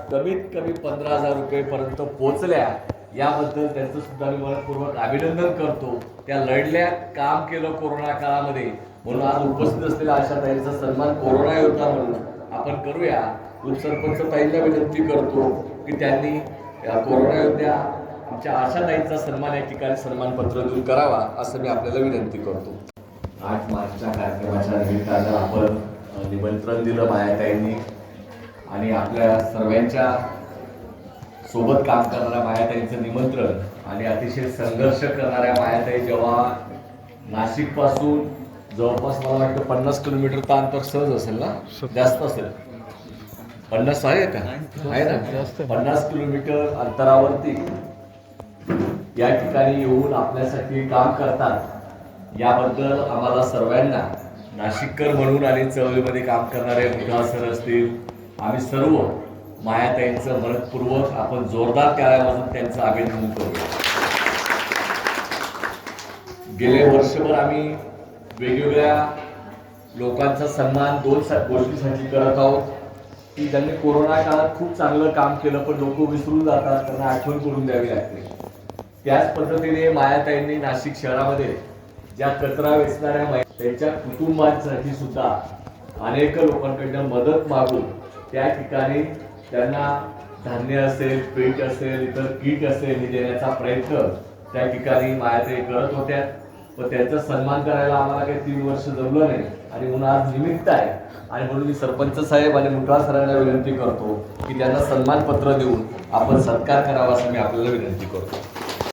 कमीत कमी पंधरा हजार रुपयेपर्यंत पोहोचल्या याबद्दल त्यांचं सुद्धा मी मनपूर्वक अभिनंदन करतो. त्या लढल्या काम केलं कोरोना काळामध्ये. म्हणून आज उपस्थित असलेल्या अशा ताईंचा सन्मान कोरोना योद्धा म्हणून आपण करूया. उपसरपंच ताईंना विनंती करतो की त्यांनी कोरोना योद्ध्या आमच्या आशा ताईंचा सन्मान या ठिकाणी सन्मानपत्र देऊन करावा असं मी आपल्याला विनंती करतो. आठ मार्चच्या कार्यक्रमाच्या निमित्तानं आपण निमंत्रण दिलं मायाताईंनी आणि आपल्या सर्वांच्या सोबत काम करणाऱ्या मायाताईंचं निमंत्रण आणि अतिशय संघर्ष करणाऱ्या मायाताई जेव्हा नाशिकपासून जवळपास मला वाटतं पन्नास किलोमीटरचं अंतर सहज असेल ना? जास्त असेल. पन्नास आहे का? आहे ना? पन्नास किलोमीटर अंतरावरती या ठिकाणी येऊन आपल्यासाठी काम करतात. याबद्दल आम्हाला सर्वांना नाशिककर म्हणून आणि चळवळीमध्ये काम करणारे मुद्दा सर असतील आम्ही सर्व मायाताईंचं मनपूर्वक आपण जोरदार टाळ्या वाजून त्यांचं अभिनंदन करूया. गेले वर्षभर आम्ही वेगवेगळ्या लोकांचा सन्मान दोन गोष्टीसाठी करत आहोत. की त्यांनी कोरोना काळात खूप चांगलं काम केलं पण लोक विसरून जातात त्यांना आठवण करून द्यावी लागते. त्याच पद्धतीने मायाताईंनी नाशिक शहरामध्ये ज्या कचरा वेचणाऱ्या त्यांच्या कुटुंबांसाठी सुद्धा अनेक लोकांकडनं मदत मागून त्या ठिकाणी त्यांना धान्य असेल पीठ असेल इतर कीट असेल हे देण्याचा प्रयत्न त्या ठिकाणी मायाते करत होत्या. व त्यांचा सन्मान करायला आम्हाला काही तीन वर्ष जमलं नाही. आणि म्हणून आज निमित्त आहे. आणि म्हणून मी सरपंच साहेब आणि मुठा सरांना विनंती करतो की त्यांना सन्मानपत्र देऊन आपण सत्कार करावा असं मी आपल्याला विनंती करतो.